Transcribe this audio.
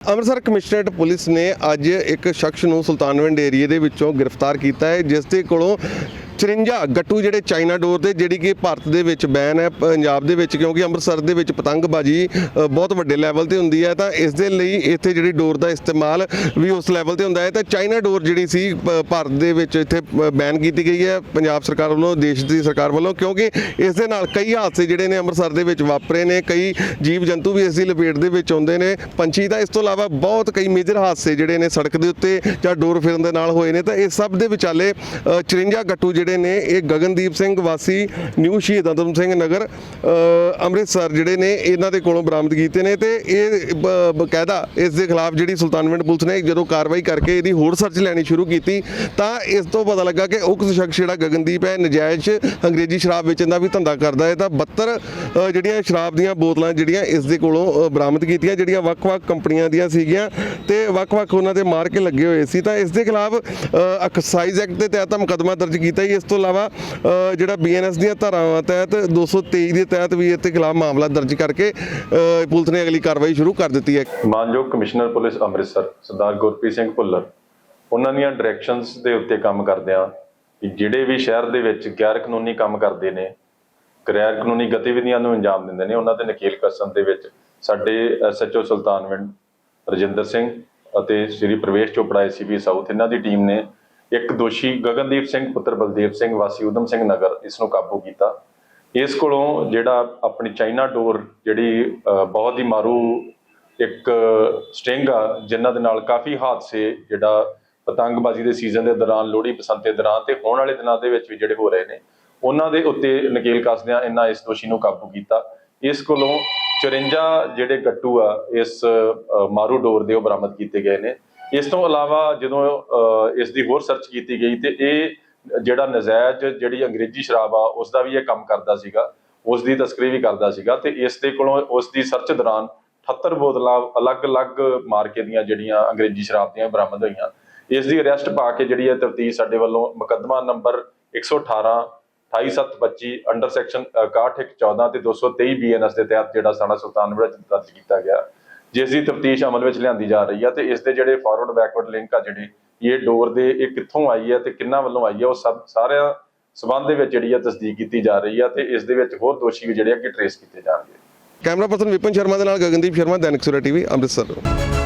Amritsar commissionerate police ਨੇ ਅੱਜ ਇੱਕ ਸ਼ਖਸ ਨੂੰ ਸੁਲਤਾਨਵਿੰਡ ਏਰੀਏ ਦੇ ਵਿੱਚੋਂ ਗ੍ਰਿਫਤਾਰ ਕੀਤਾ ਹੈ, ਜਿਸ ਦੇ ਕੋਲੋਂ 54 ਗੱਟੂ ਜਿਹੜੇ ਚਾਈਨਾ ਡੋਰ ਦੇ ਜਿਹੜੀ ਕਿ ਭਾਰਤ ਦੇ ਵਿੱਚ ਬੈਨ ਹੈ ਪੰਜਾਬ ਦੇ ਵਿੱਚ ਕਿਉਂਕਿ ਅੰਮ੍ਰਿਤਸਰ ਦੇ ਵਿੱਚ ਪਤੰਗਬਾਜ਼ੀ ਬਹੁਤ ਵੱਡੇ ਲੈਵਲ ਤੇ ਹੁੰਦੀ ਹੈ ਤਾਂ ਇਸ ਦੇ ਲਈ ਇੱਥੇ ਜਿਹੜੀ ਡੋਰ ਦਾ ਇਸਤੇਮਾਲ ਵੀ ਉਸ ਲੈਵਲ ਤੇ ਹੁੰਦਾ ਹੈ। ਤਾਂ ਚਾਈਨਾ ਡੋਰ ਜਿਹੜੀ ਸੀ ਪ- ਭਾਰਤ ਦੇ ਵਿੱਚ ਇੱਥੇ ਬੈਨ ਕੀਤੀ ਗਈ ਹੈ ਪੰਜਾਬ ਸਰਕਾਰ ਵੱਲੋਂ ਦੇਸ਼ ਦੀ ਸਰਕਾਰ ਵੱਲੋਂ ਕਿਉਂਕਿ ਇਸ ਦੇ ਨਾਲ ਕਈ ਹਾਦਸੇ ਜਿਹੜੇ ਨੇ ਅੰਮ੍ਰਿਤਸਰ ਦੇ ਵਿੱਚ ਵਾਪਰੇ ਨੇ ਕਈ ਜੀਵ ਜੰਤੂ ਵੀ ਇਸ ਦੀ ਲਪੇਟ ਦੇ ਵਿੱਚ ਆਉਂਦੇ ਨੇ। ਪੰਛੀ ਦਾ ਇਸ ਤੋਂ ਇਲਾਵਾ ਬਹੁਤ ਕਈ ਮੇਜਰ ਹਾਦਸੇ ਜਿਹੜੇ ਨੇ ਸੜਕ ਦੇ ਉੱਤੇ ਜਾਂ ਡੋਰ ਫਿਰਨ ਦੇ ਨਾਲ ਹੋਏ ਨੇ। ਤਾਂ ਇਹ ਸਭ ਦੇ ਵਿਚਾਲੇ ਅ, 54 ਗੱਟੂ ਜਿਹੜੇ ਨੇ ਇਹ ਗਗਨਦੀਪ ਸਿੰਘ ਵਾਸੀ, ਨਿਊ ਸ਼ਹੀਦ ਆਦਮ ਸਿੰਘ ਨਗਰ ਅੰਮ੍ਰਿਤਸਰ ਜਿਹੜੇ ਨੇ ਇਹਨਾਂ ਦੇ ਕੋਲੋਂ ਬਰਾਮਦ ਕੀਤੇ ਨੇ ਤੇ ਇਹ ਬਕਾਇਦਾ ਇਸ ਦੇ ਖਿਲਾਫ ਜਿਹੜੀ ਸੁਲਤਾਨਵਿੰਡ ਪੁਲਿਸ ਨੇ ਜਦੋਂ ਕਾਰਵਾਈ ਕਰਕੇ ਇਹਦੀ ਹੋਰ ਸਰਚ ਲੈਣੀ ਸ਼ੁਰੂ ਕੀਤੀ, ਤਾਂ ਇਸ ਤੋਂ ਪਤਾ ਲੱਗਾ ਕਿ ਉਕਤ ਸ਼ਖਸ ਜਿਹੜਾ ਗਗਨਦੀਪ ਹੈ, ਨਜਾਇਜ਼ ਅੰਗਰੇਜ਼ੀ ਸ਼ਰਾਬ ਵੇਚਣ ਦਾ ਵੀ ਧੰਦਾ ਕਰਦਾ ਹੈ, ਤਾਂ 72 ਜਿਹੜੀਆਂ ਸ਼ਰਾਬ ਦੀਆਂ ਬੋਤਲਾਂ ਜਿਹੜੀਆਂ ਇਸ ਦੇ ਕੋਲੋਂ ਬਰਾਮਦ ਕੀਤੀਆਂ, ਜਿਹੜੀਆਂ ਵੱਖ-ਵੱਖ ਕੰਪਨੀਆਂ ਦੀਆਂ ਸੀਗੀਆਂ ਤੇ ਵੱਖ-ਵੱਖ ਉਹਨਾਂ ਦੇ ਮਾਰ ਕੇ ਲੱਗੇ ਹੋਏ ਸੀ, ਤਾਂ ਇਸ ਦੇ ਖਿਲਾਫ ਐਕਸਾਈਜ਼ ਐਕਟ ਦੇ ਤਹਿਤ ਮੁਕੱਦਮਾ ਦਰਜ ਕੀਤਾ ਜੀ ਇਸ ਤੋਂ ਇਲਾਵਾ ਜਿਹੜਾ ਬੀਐਨਐਸ ਦੀਆਂ ਧਾਰਾਵਾਂ ਤਹਿਤ 223 ਦੇ ਤਹਿਤ ਵੀ ਇਸ ਖਿਲਾਫ ਮਾਮਲਾ ਦਰਜ ਕਰਕੇ ਪੁਲਿਸ ਨੇ ਅਗਲੀ ਕਾਰਵਾਈ ਸ਼ੁਰੂ ਕਰ ਦਿੱਤੀ ਹੈ। ਮਾਨਯੋਗ ਕਮਿਸ਼ਨਰ ਪੁਲਿਸ ਅੰਮ੍ਰਿਤਸਰ, ਸਰਦਾਰ ਗੁਰਪ੍ਰੀਤ ਸਿੰਘ ਭੁੱਲਰ, ਉਹਨਾਂ ਦੀਆਂ ਡਾਇਰੈਕਸ਼ਨਸ ਦੇ ਉੱਤੇ ਕੰਮ ਕਰਦੇ ਆ ਕਿ ਜਿਹੜੇ ਵੀ ਸ਼ਹਿਰ ਦੇ ਵਿੱਚ ਗੈਰ ਕਾਨੂੰਨੀ ਕੰਮ ਕਰਦੇ ਨੇ ਗੈਰ ਕਾਨੂੰਨੀ ਗਤੀਵਿਧੀਆਂ ਨੂੰ ਅੰਜਾਮ ਦਿੰਦੇ ਨੇ, ਉਹਨਾਂ ਦੇ ਨਕੇਲ ਕਸਮ ਦੇ ਵਿੱਚ ਸਾਡੇ ਐਸਐਚਓ ਸੁਲਤਾਨਵਿੰਡ ਰਜਿੰਦਰ ਸਿੰਘ ਅਤੇ ਸ੍ਰੀ ਪ੍ਰਵੇਸ਼ ਚੋਪੜਾ ਏਸੀਪੀ ਸਾਊਥ ਇਹਨਾਂ ਦੀ ਟੀਮ ਨੇ ਇੱਕ ਦੋਸ਼ੀ ਗਗਨਦੀਪ ਸਿੰਘ, ਪੁੱਤਰ ਬਲਦੇਵ ਸਿੰਘ, ਵਾਸੀ ਉਦਮ ਸਿੰਘ ਨਗਰ ਇਸ ਨੂੰ ਕਾਬੂ ਕੀਤਾ। ਇਸ ਕੋਲੋਂ ਜਿਹੜਾ ਆਪਣੀ ਚਾਈਨਾ ਡੋਰ ਜਿਹੜੀ ਬਹੁਤ ਹੀ ਮਾਰੂ ਇੱਕ ਸਟਿੰਗ ਆ, ਜਿਨ੍ਹਾਂ ਦੇ ਨਾਲ ਕਾਫੀ ਹਾਦਸੇ ਜਿਹੜਾ ਪਤੰਗਬਾਜ਼ੀ ਦੇ ਸੀਜ਼ਨ ਦੇ ਦੌਰਾਨ, ਲੋਹੜੀ ਬਸੰਤ ਦੇ ਦੌਰਾਨ ਤੇ ਹੋਣ ਵਾਲੇ ਦਿਨਾਂ ਦੇ ਵਿੱਚ ਵੀ ਜਿਹੜੇ ਹੋ ਰਹੇ ਨੇ, ਉਹਨਾਂ ਦੇ ਉੱਤੇ ਨਕੇਲ ਕੱਸਦਿਆਂ ਇਹਨਾਂ ਇਸ ਦੋਸ਼ੀ ਨੂੰ ਕਾਬੂ ਕੀਤਾ। ਇਸ ਕੋਲੋਂ 54 ਜਿਹੜੇ ਗੱਟੂ ਆ, ਇਸ ਮਾਰੂ ਡੋਰ ਦੇ ਉਹ ਬਰਾਮਦ ਕੀਤੇ ਗਏ ਨੇ। ਇਸ ਤੋਂ ਇਲਾਵਾ ਜਦੋਂ ਅ, ਇਸ ਦੀ ਹੋਰ ਸਰਚ ਕੀਤੀ ਗਈ ਤੇ ਇਹ ਜਿਹੜਾ ਨਜਾਇਜ਼ ਜਿਹੜੀ ਅੰਗਰੇਜ਼ੀ ਸ਼ਰਾਬ ਆ ਉਸ ਦਾ ਵੀ ਇਹ ਕੰਮ ਕਰਦਾ ਸੀਗਾ ਉਸ ਦੀ ਤਸਕਰੀ ਵੀ ਕਰਦਾ ਸੀਗਾ ਤੇ ਇਸ ਦੇ ਕੋਲੋਂ ਉਸ ਦੀ ਸਰਚ ਦੌਰਾਨ 78 ਬੋਤਲਾਂ ਅਲੱਗ-ਅਲੱਗ ਮਾਰਕੇ ਦੀਆਂ ਜਿਹੜੀਆਂ ਅੰਗਰੇਜ਼ੀ ਸ਼ਰਾਬ ਦੀਆਂ ਬਰਾਮਦ ਹੋਈਆਂ। ਇਸ ਦੀ ਅਰੈਸਟ ਪਾ ਕੇ ਜਿਹੜੀ ਹੈ ਤਫਤੀਸ਼ ਸਾਡੇ ਵੱਲੋਂ ਮੁਕੱਦਮਾ ਨੰਬਰ 118 28725 ਅੰਡਰ ਸੈਕਸ਼ਨ 6114 ਤੇ 223 ਬੀਐਨਐਸ ਦੇ ਤਹਿਤ ਜਿਹੜਾ ਸਾਡਾ ਸੁਲਤਾਨਪੁਰ ਵਿੱਚ ਦਰਜ ਕੀਤਾ ਗਿਆ ਜਿਸ ਦੀ ਤਫਤੀਸ਼ ਅਮਲ ਵਿੱਚ ਲਿਆਂਦੀ ਜਾ ਰਹੀ ਹੈ ਤੇ ਇਸ ਦੇ ਜਿਹੜੇ ਫਾਰਵਰਡ ਬੈਕਵਰਡ ਲਿੰਕ ਆ ਜਿਹੜੇ, ਇਹ ਡੋਰ ਦੇ ਇਹ ਕਿੱਥੋਂ ਆਈ ਹੈ ਤੇ ਕਿੰਨਾ ਵੱਲੋਂ ਆਈ ਹੈ ਉਹ ਸਭ ਸਾਰਿਆਂ ਸਬੰਧ ਦੇ ਵਿੱਚ ਜਿਹੜੀ ਹੈ ਤਸਦੀਕ ਕੀਤੀ ਜਾ ਰਹੀ ਹੈ ਤੇ ਇਸ ਦੇ ਵਿੱਚ ਹੋਰ ਦੋਸ਼ੀ ਵੀ ਜਿਹੜੇ ਆ ਕਿ ਟਰੇਸ ਕੀਤੇ ਜਾਣਗੇ। ਕੈਮਰਾ ਪਰਸਨ ਵਿਪਨ ਸ਼ਰਮਾ ਦੇ ਨਾਲ ਗਗਨਦੀਪ ਸ਼ਰਮਾ, ਦੈਨਿਕ ਸੂਰਾ ਟੀਵੀ, ਅੰਮ੍ਰਿਤਸਰ।